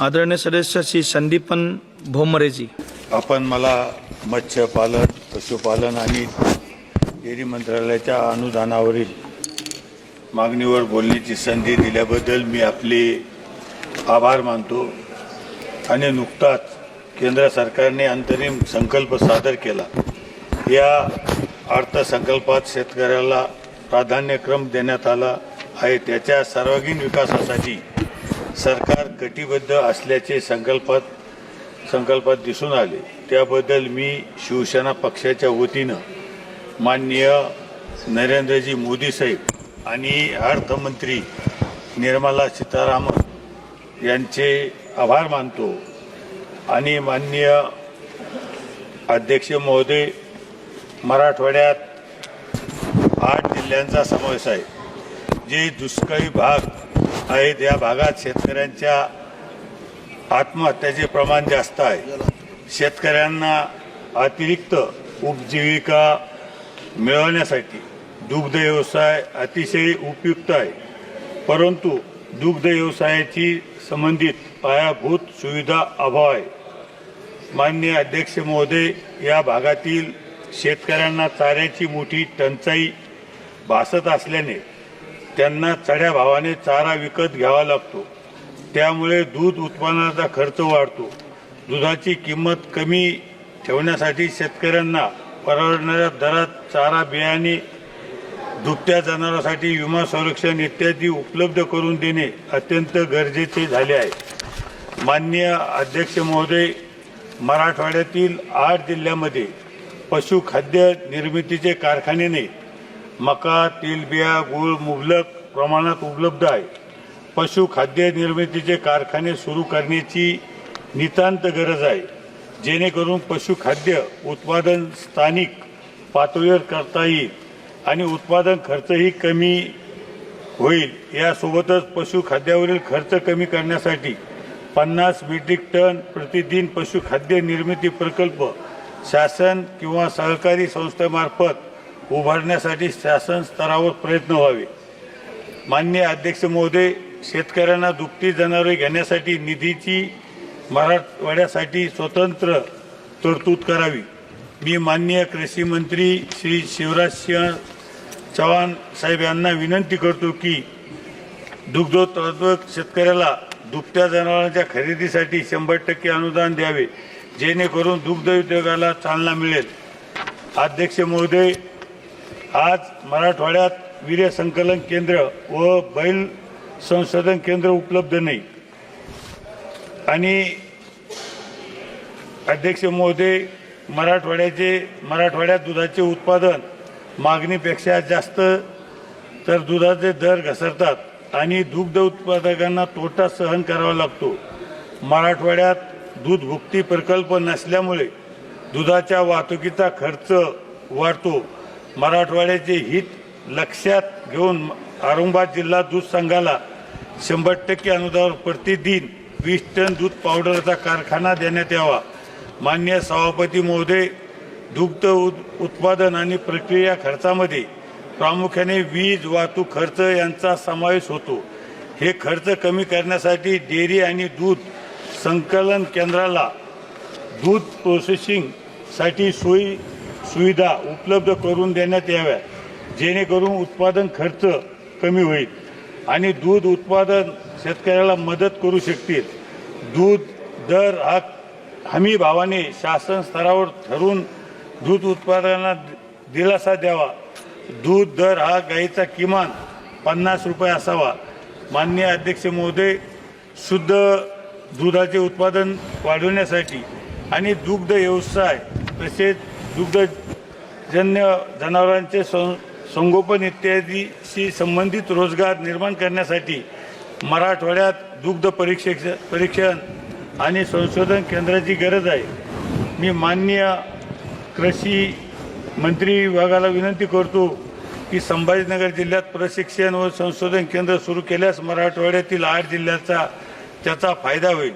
आदरणीय सदस्य श्री संदीपन भोमरेजी. आपण मला मत्स्यपालन पशुपालन आणि डेअरी मंत्रालयाच्या अनुदानावरील मागणीवर बोलण्याची संधी दिल्याबद्दल मी आपले आभार मानतो आणि नुकताच केंद्र सरकारने अंतरिम संकल्प सादर केला. या अर्थसंकल्पात शेतकऱ्याला प्राधान्यक्रम देण्यात आला आहे. त्याच्या सर्वांगीण विकासासाठी सरकार कटिबद्ध असल्याचे संकल्पात संकल्पात दिसून आले. त्याबद्दल मी शिवसेना पक्षाच्या वतीनं माननीय नरेंद्रजी मोदी साहेब आणि अर्थमंत्री निर्मला सीतारामन यांचे आभार मानतो आणि माननीय अध्यक्ष महोदय मराठवाड्यात आठ जिल्ह्यांचा समावेश आहे. जे दुष्काळी भाग आहेत या भागात शेतकऱ्यांच्या आत्महत्याचे प्रमाण जास्त आहे शेतकऱ्यांना अतिरिक्त उपजीविका मिळवण्यासाठी दुग्ध व्यवसाय अतिशय उपयुक्त आहे. परंतु दुग्ध व्यवसायाची संबंधित पायाभूत सुविधा अभाव आहे. माननीय अध्यक्ष महोदय या भागातील शेतकऱ्यांना चाऱ्याची मोठी टंचाई भासत असल्याने त्यांना चढ्या भावाने चारा विकत घ्यावा लागतो. त्यामुळे दूध उत्पादनाचा खर्च वाढतो. दुधाची किंमत कमी ठेवण्यासाठी शेतकऱ्यांना परवडणाऱ्या दरात चारा बियाणे दुभत्या जनावरांसाठी विमा संरक्षण इत्यादी उपलब्ध करून देणे अत्यंत गरजेचे झाले आहे. माननीय अध्यक्ष महोदय मराठवाड्यातील आठ जिल्ह्यामध्ये पशुखाद्य निर्मितीचे कारखाने नाही मका तेलबिया गूळ मुबलक प्रमाणात उपलब्ध आहे. पशुखाद्य निर्मितीचे कारखाने सुरू करण्याची नितांत गरज आहे. जेणेकरून पशुखाद्य उत्पादन स्थानिक पातळीवर करता येईल आणि उत्पादन खर्चही कमी होईल. यासोबतच पशुखाद्यावरील खर्च कमी करण्यासाठी पन्नास मेट्रिक टन प्रतिदिन पशुखाद्य निर्मिती प्रकल्प शासन किंवा सहकारी संस्थेमार्फत उभारण्यासाठी शासन स्तरावर प्रयत्न व्हावे. मान्य अध्यक्ष महोदय शेतकऱ्यांना दुपटी जनावरे घेण्यासाठी निधीची मराठवाड्यासाठी स्वतंत्र तरतूद करावी. मी माननीय कृषी मंत्री श्री शिवराज सिंह चव्हाण साहेब यांना विनंती करतो की दुग्धोत्पादक शेतकऱ्याला दुभत्या जनावरांच्या खरेदीसाठी शंभर टक्के अनुदान द्यावे जेणेकरून दुग्ध उद्योगाला चालना मिळेल. अध्यक्ष महोदय आज मराठवाड्यात वीर्य संकलन केंद्र व बैल संशोधन केंद्र उपलब्ध नाही. आणि अध्यक्ष महोदय मराठवाड्याचे मराठवाड्यात दुधाचे उत्पादन मागणीपेक्षा जास्त तर दुधाचे दर घसरतात आणि दुग्ध उत्पादकांना तोटा सहन करावा लागतो. मराठवाड्यात दूध भुक्ती प्रकल्प नसल्यामुळे दुधाच्या वाहतुकीचा खर्च वाढतो. मराठवाड्याचे हित लक्षात घेऊन औरंगाबाद जिल्हा दूध संघाला शंभर टक्के अनुदान प्रतिदिन वीस टन दूध पावडरचा कारखाना देण्यात यावा. मान्य सभापती महोदय दुग्ध उद उत्पादन आणि प्रक्रिया खर्चामध्ये प्रामुख्याने वीज वाहतूक खर्च यांचा समावेश होतो. हे खर्च कमी करण्यासाठी डेअरी आणि दूध संकलन केंद्राला दूध प्रोसेसिंगसाठी सोयी सुविधा उपलब्ध करून देण्यात याव्या जेणेकरून उत्पादन खर्च कमी होईल आणि दूध उत्पादन शेतकऱ्याला मदत करू शकतील. दूध दर हा हमी भावाने शासन स्तरावर ठरून दूध उत्पादनाला दिलासा द्यावा. दूध दर हा गाईचा किमान पन्नास रुपये असावा. माननीय अध्यक्ष महोदय शुद्ध दुधाचे उत्पादन वाढवण्यासाठी आणि दुग्ध व्यवसाय तसेच दुग्धजन्य जनावरांचे सं संगोपन इत्यादीशी संबंधित रोजगार निर्माण करण्यासाठी मराठवाड्यात दुग्ध परीक्षेक्ष परीक्षण आणि संशोधन केंद्राची गरज आहे. मी माननीय कृषी मंत्री विभागाला विनंती करतो की संभाजीनगर जिल्ह्यात प्रशिक्षण व संशोधन केंद्र सुरू केल्यास मराठवाड्यातील आठ जिल्ह्याचा त्याचा फायदा होईल.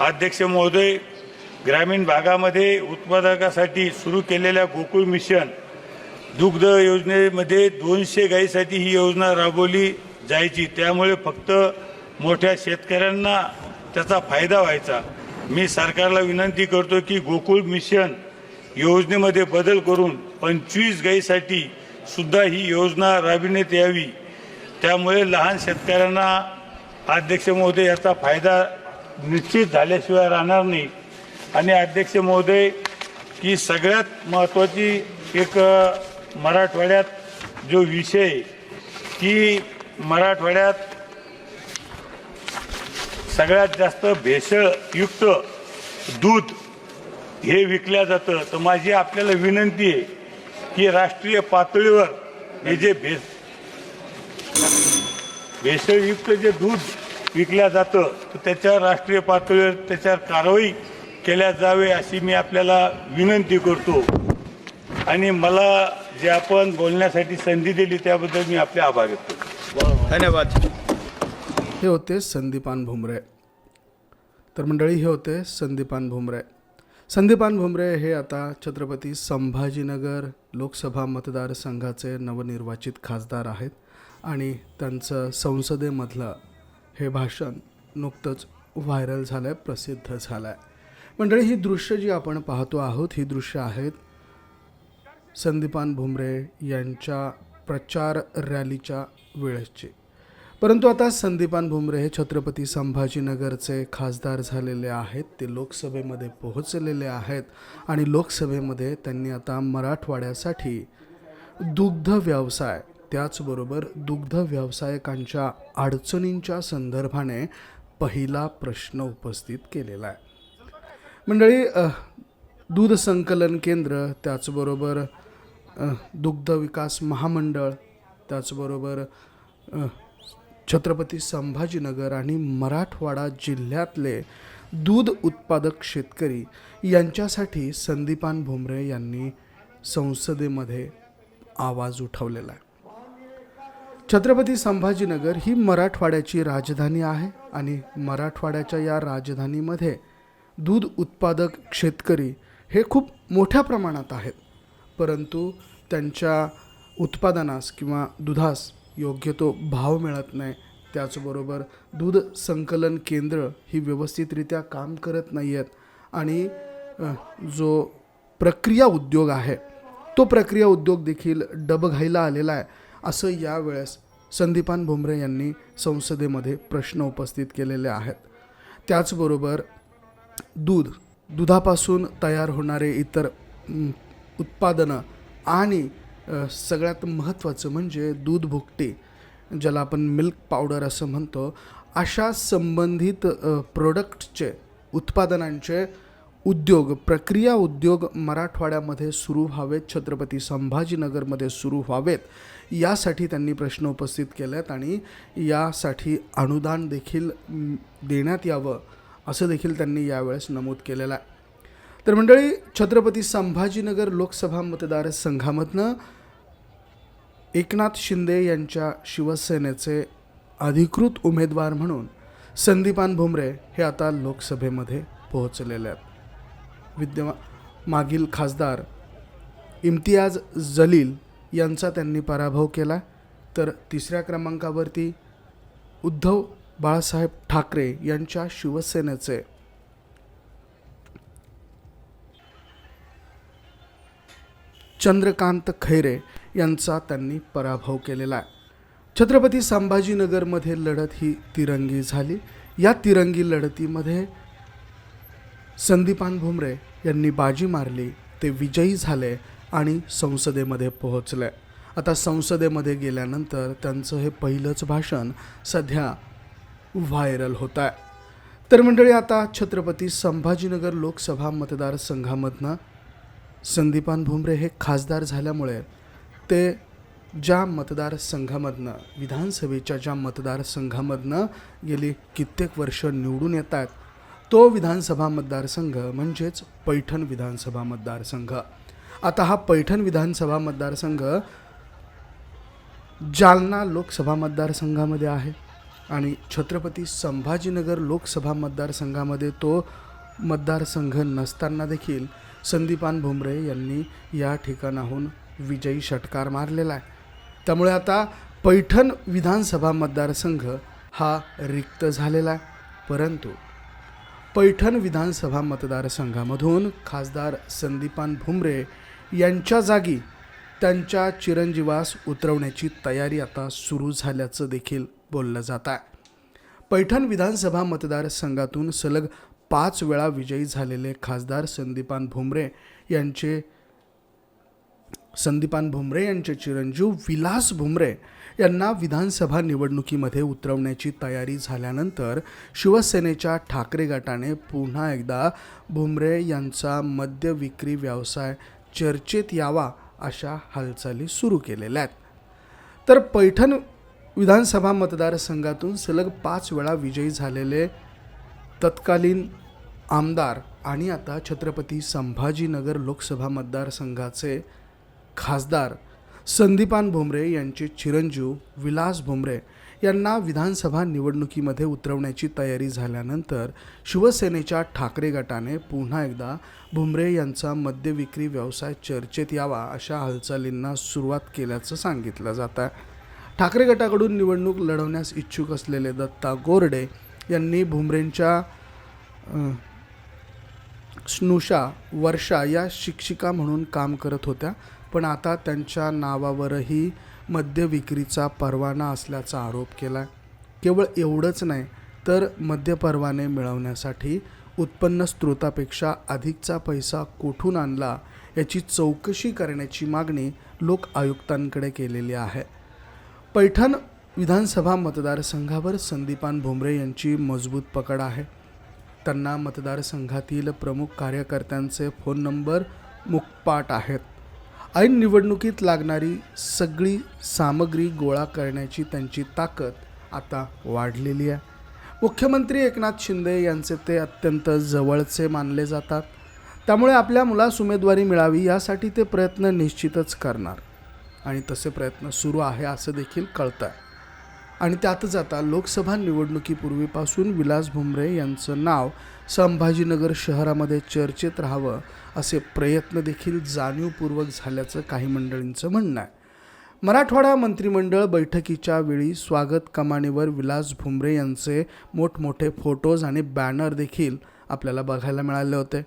अध्यक्ष महोदय ग्रामीण भागामध्ये उत्पादकासाठी सुरू केलेल्या गोकुळ मिशन दुग्ध योजनेमध्ये दोनशे गायीसाठी ही योजना राबवली जायची. त्यामुळे फक्त मोठ्या शेतकऱ्यांना त्याचा फायदा व्हायचा. मी सरकारला विनंती करतो की गोकुळ मिशन योजनेमध्ये बदल करून पंचवीस गाईसाठी सुद्धा ही योजना राबविण्यात यावी. त्यामुळे लहान शेतकऱ्यांना अध्यक्ष महोदय याचा फायदा निश्चित झाल्याशिवाय राहणार नाही. आणि अध्यक्ष महोदय की सगळ्यात महत्त्वाची एक मराठवाड्यात जो विषय की मराठवाड्यात सगळ्यात जास्त भेसळयुक्त दूध हे विकल्या जातं. तर माझी आपल्याला विनंती आहे की राष्ट्रीय पातळीवर हे जे भेस भेसळयुक्त जे दूध विकल्या जातं तर त्याच्यावर राष्ट्रीय पातळीवर त्याच्यावर कारवाई केल्या जावे अशी मी आपल्याला विनंती करतो. आणि मला जे आपण बोलण्यासाठी संधी दिली त्याबद्दल मी आपले आभार व्यक्त धन्यवाद. हे होते संदीपान भुमरे. तर मंडळी हे होते संदीपान भुमरे. संदीपान भुमरे हे आता छत्रपती संभाजीनगर लोकसभा मतदारसंघाचे नवनिर्वाचित खासदार आहेत आणि त्यांचं संसदेमधलं हे भाषण नुकतंच व्हायरल झालं आहे प्रसिद्ध झालं आहे मंडळी ही दृश्य जी आपण पाहतो आहोत ही दृश्य आहेत संदीपान भुमरे यांच्या प्रचार रॅलीच्या वेळेसचे. परंतु आता संदीपान भुमरे हे छत्रपती संभाजीनगरचे खासदार झालेले आहेत. ते लोकसभेमध्ये पोहोचलेले आहेत आणि लोकसभेमध्ये त्यांनी आता मराठवाड्यासाठी दुग्ध व्यवसाय त्याचबरोबर दुग्ध व्यावसायिकांच्या अडचणींच्या संदर्भाने पहिला प्रश्न उपस्थित केलेला आहे. मंडळी दूध संकलन केंद्र त्याचबरोबर दुग्ध विकास महामंडळ त्याचबरोबर छत्रपती संभाजीनगर आणि मराठवाडा जिल्ह्यातले दूध उत्पादक शेतकरी यांच्यासाठी संदीपान भुमरे यांनी संसदेमध्ये आवाज उठवलेला आहे. छत्रपती संभाजीनगर ही मराठवाड्याची राजधानी आहे आणि मराठवाड्याच्या या राजधानीमध्ये दूध उत्पादक शेतकरी हे खूप मोठ्या प्रमाणात आहेत. परंतु त्यांच्या उत्पादनास किंवा दुधास योग्य तो भाव मिळत नाही. त्याचबरोबर दूध संकलन केंद्र ही व्यवस्थितरित्या काम करत नाही आहेत आणि जो प्रक्रिया उद्योग आहे तो प्रक्रिया उद्योग देखील डबघाईला आलेला आहे. असं यावेळेस संदीपान भुमरे यांनी संसदेमध्ये प्रश्न उपस्थित केलेले आहेत. त्याचबरोबर दूध दुधापासून तयार होणारे इतर उत्पादनं आणि सगळ्यात महत्त्वाचं म्हणजे दूध भुकटी ज्याला आपण मिल्क पावडर असं म्हणतो अशा संबंधित प्रोडक्टचे उत्पादनांचे उद्योग प्रक्रिया उद्योग मराठवाड्यामध्ये सुरू व्हावेत छत्रपती संभाजीनगरमध्ये सुरू व्हावेत यासाठी त्यांनी प्रश्न उपस्थित केले आहेत आणि यासाठी अनुदान देखील देण्यात यावं. असं देखील त्यांनी यावेळेस नमूद केलेलं आहे. तर मंडळी छत्रपती संभाजीनगर लोकसभा मतदारसंघामधनं एकनाथ शिंदे यांच्या शिवसेनेचे अधिकृत उमेदवार म्हणून संदीपान भुमरे हे आता लोकसभेमध्ये पोहोचलेले आहेत. विद्यमा मागील खासदार इम्तियाज जलील यांचा त्यांनी पराभव केला. तर तिसऱ्या क्रमांकावरती उद्धव बाळासाहेब ठाकरे यांच्या शिवसेनेचे. चंद्रकांत खैरे यांचा त्यांनी पराभव केलेला आहे. छत्रपती संभाजीनगरमध्ये लढत ही तिरंगी झाली. या तिरंगी लढतीमध्ये संदीपान भुमरे यांनी बाजी मारली ते विजयी झाले आणि संसदेमध्ये पोहोचले. आता संसदेमध्ये गेल्यानंतर त्यांचं हे पहिलंच भाषण सध्या व्हायरल होत आहे. तर मंडळी आता छत्रपती संभाजीनगर लोकसभा मतदारसंघामधनं संदीपान भुमरे हे खासदार झाल्यामुळे ते ज्या मतदारसंघामधनं विधानसभेच्या ज्या मतदारसंघामधनं गेली कित्येक वर्ष निवडून येत आहेत तो विधानसभा मतदारसंघ म्हणजेच पैठण विधानसभा मतदारसंघ. आता हा पैठण विधानसभा मतदारसंघ जालना लोकसभा मतदारसंघामध्ये आहे. आणि छत्रपती संभाजीनगर लोकसभा मतदारसंघामध्ये तो मतदारसंघ नसताना देखील संदीपान भुमरे यांनी या ठिकाणाहून विजयी षटकार मारलेला आहे. त्यामुळे आता पैठण विधानसभा मतदारसंघ हा रिक्त झालेला आहे. परंतु पैठण विधानसभा मतदारसंघामधून खासदार संदीपान भुमरे यांच्या जागी त्यांच्या चिरंजीवास उतरवण्याची तयारी आता सुरू झाल्याचं देखील बोललं जात आहे. पैठण विधानसभा मतदारसंघातून सलग पाच वेळा विजयी झालेले खासदार संदीपान भुमरे यांचे संदीपान भुमरे यांचे चिरंजीव विलास भुमरे यांना विधानसभा निवडणुकीमध्ये उतरवण्याची तयारी झाल्यानंतर शिवसेनेच्या ठाकरे गटाने पुन्हा एकदा भुमरे यांचा मद्य विक्री व्यवसाय चर्चेत यावा अशा हालचाली सुरू केलेल्या आहेत. तर पैठण विधानसभा मतदारसंघातून सलग पाच वेळा विजयी झालेले तत्कालीन आमदार आणि आता छत्रपती संभाजीनगर लोकसभा मतदारसंघाचे खासदार संदीपान भुमरे यांचे चिरंजीव विलास भुमरे यांना विधानसभा निवडणुकीमध्ये उतरवण्याची तयारी झाल्यानंतर शिवसेनेच्या ठाकरे गटाने पुन्हा एकदा भुमरे यांचा मद्य विक्री व्यवसाय चर्चेत यावा अशा हालचालींना सुरुवात केल्याचं सांगितलं जात आहे. ठाकरे गटाकडून निवडणूक लढवण्यास इच्छुक असलेले दत्ता गोरडे यांनी भुमरेंच्या स्नुषा वर्षा या शिक्षिका म्हणून काम करत होत्या. पण आता त्यांच्या नावावरही मद्य विक्रीचा परवाना असल्याचा आरोप केला केवळ एवढंच नाही तर मद्य परवाने मिळवण्यासाठी उत्पन्न स्रोतापेक्षा अधिकचा पैसा कुठून आणला याची चौकशी करण्याची मागणी लोक आयुक्तांकडे केलेली आहे. पैठण विधानसभा मतदारसंघावर संदीपान भुमरे यांची मजबूत पकड आहे. त्यांना मतदारसंघातील प्रमुख कार्यकर्त्यांचे फोन नंबर मुखपाट आहेत. ऐन निवडणुकीत लागणारी सगळी सामग्री गोळा करण्याची त्यांची ताकद आता वाढलेली आहे. मुख्यमंत्री एकनाथ शिंदे यांचे ते अत्यंत जवळचे मानले जातात. त्यामुळे आपल्या मुलास उमेदवारी मिळावी यासाठी ते प्रयत्न निश्चितच करणार. आणि तसे प्रयत्न सुरू आहे असं देखील कळतं आहे आणि त्यातच आता लोकसभा निवडणुकीपूर्वीपासून विलास भुमरे यांचं नाव संभाजीनगर शहरामध्ये चर्चेत राहावं असे प्रयत्न देखील जाणीवपूर्वक झाल्याचं काही मंडळींचं म्हणणं आहे. मराठवाडा मंत्रिमंडळ बैठकीच्या वेळी स्वागत कमानीवर विलास भुमरे यांचे मोठमोठे फोटोज आणि बॅनर देखील आपल्याला बघायला मिळाले होते.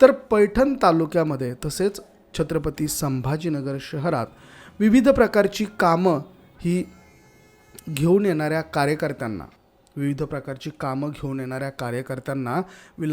तर पैठण तालुक्यामध्ये तसेच छत्रपती संभाजीनगर शहरात विविध प्रकारची कामं ही घेऊन येणाऱ्या कार्यकर्त्यांना विविध प्रकारची कामं घेऊन येणाऱ्या कार्यकर्त्यांना विला